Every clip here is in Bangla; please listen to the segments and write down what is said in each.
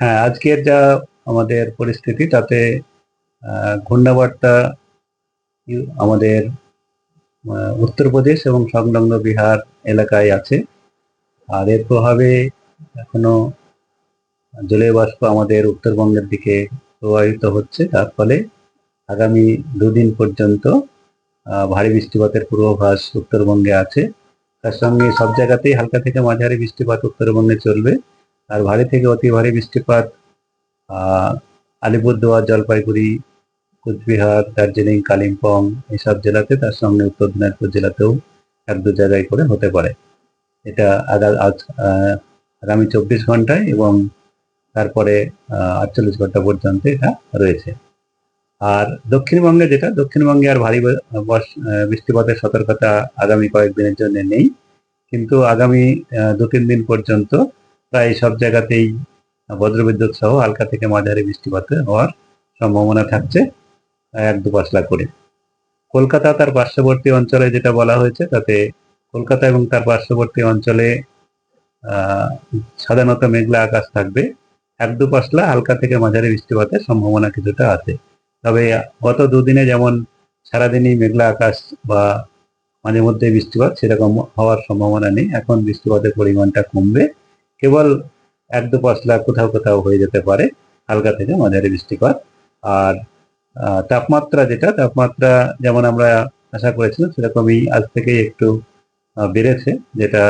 হ্যাঁ আজকের যা আমাদের পরিস্থিতি, তাতে ঘূর্ণাবর্তা আমাদের উত্তরপ্রদেশ এবং সংলগ্ন বিহার এলাকায় আছে। আর এর প্রভাবে এখনও জলীয় বাষ্প আমাদের উত্তরবঙ্গের দিকে প্রবাহিত হচ্ছে। তার ফলে আগামী দুদিন পর্যন্ত ভারী বৃষ্টিপাতের পূর্বাভাস উত্তরবঙ্গে আছে। তার সঙ্গে সব জায়গাতেই হালকা থেকে মাঝারি বৃষ্টিপাত উত্তরবঙ্গে চলবে। আর ভারী থেকে অতি ভারী বৃষ্টিপাত আলিপুরদুয়ার, জলপাইগুড়ি, কুচবিহার, দার্জিলিং, কালিম্পং এইসব জেলাতে তার সঙ্গে উত্তর দিনাজপুর জেলাতেও এক দু জায়গায় করে হতে পারে। এটা আগামী চব্বিশ ঘন্টায় এবং তারপরে আটচল্লিশ ঘণ্টা পর্যন্ত এটা রয়েছে। আর দক্ষিণবঙ্গে যেটা, দক্ষিণবঙ্গে আর ভারী বৃষ্টিপাতের সতর্কতা আগামী কয়েকদিনের জন্য নেই। কিন্তু আগামী দু তিন দিন পর্যন্ত প্রায় সব জায়গাতেই বজ্রবিদ্যুৎ সহ হালকা থেকে মাঝারি বৃষ্টিপাত হওয়ার সম্ভাবনা থাকছে, এক দু পাঁচলা করে। কলকাতা তার পার্শ্ববর্তী অঞ্চলে যেটা বলা হয়েছে, তাতে কলকাতা এবং তার পার্শ্ববর্তী অঞ্চলে সাধারণত মেঘলা আকাশ থাকবে। এক দু পাঁচলা হালকা থেকে মাঝারি বৃষ্টিপাতের সম্ভাবনা কিছুটা আছে। তবে গত দুদিনে যেমন সারাদিনই মেঘলা আকাশ বা মাঝে মধ্যে বৃষ্টিপাত, সেরকম হওয়ার সম্ভাবনা নেই। এখন বৃষ্টিপাতের পরিমাণটা কমবে। কেবল এক দু পাঁচলা কোথাও কোথাও হয়ে যেতে পারে, হালকা থেকে মাঝারি বৃষ্টিপাত। আর তাপমাত্রা যেটা, তাপমাত্রা যেমন আমরা আশা করেছিলাম, সেরকমই আজ থেকেই একটু বেড়েছে, যেটা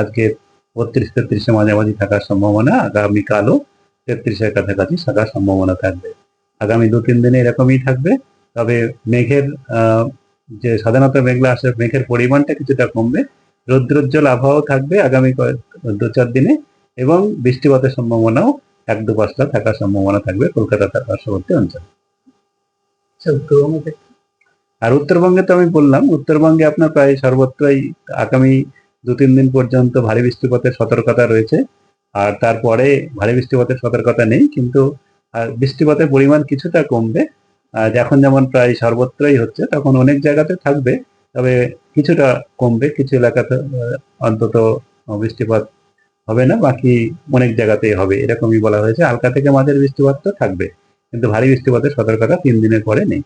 আজকে বত্রিশ তেত্রিশের মাঝামাঝি থাকার সম্ভাবনা আগামীকালও তেত্রিশের কাছাকাছি থাকার সম্ভাবনা থাকবে। আগামী দু তিন দিনে এরকমই থাকবে, তবে মেঘের যে সাধারণত মেঘলা আসে, মেঘের পরিমাণটা কিছুটা কমবে রৌদ্রোজ্জ্বল আবহাওয়াও থাকবে আগামী কয়েক দু চার দিনে এবং বৃষ্টিপাতের সম্ভাবনাও এক দু পাঁচটা থাকার সম্ভাবনা থাকবে কলকাতা তার পার্শ্ববর্তী অঞ্চল। আচ্ছা আর উত্তরবঙ্গে তো আমি বললাম উত্তরবঙ্গে আপনার প্রায় সর্বত্রই আগামী দু তিন দিন পর্যন্ত ভারী বৃষ্টিপাতের সতর্কতা রয়েছে আর তারপরে ভারী বৃষ্টিপাতের সতর্কতা নেই কিন্তু আহ, বৃষ্টিপাতের পরিমাণ কিছুটা কমবে আহ, এখন যেমন প্রায় সর্বত্রই হচ্ছে তখন অনেক জায়গাতে থাকবে তবে কিছুটা কমবে, কিছু এলাকাতে অন্তত বৃষ্টিপাত হবে না, বাকি অনেক জায়গাতেই হবে, এরকমই বলা হয়েছে। হালকা থেকে মাঝের বৃষ্টিপাত তো থাকবে, কিন্তু ভারী বৃষ্টিপাতের সতর্কতা তিন দিনের পরে নেই।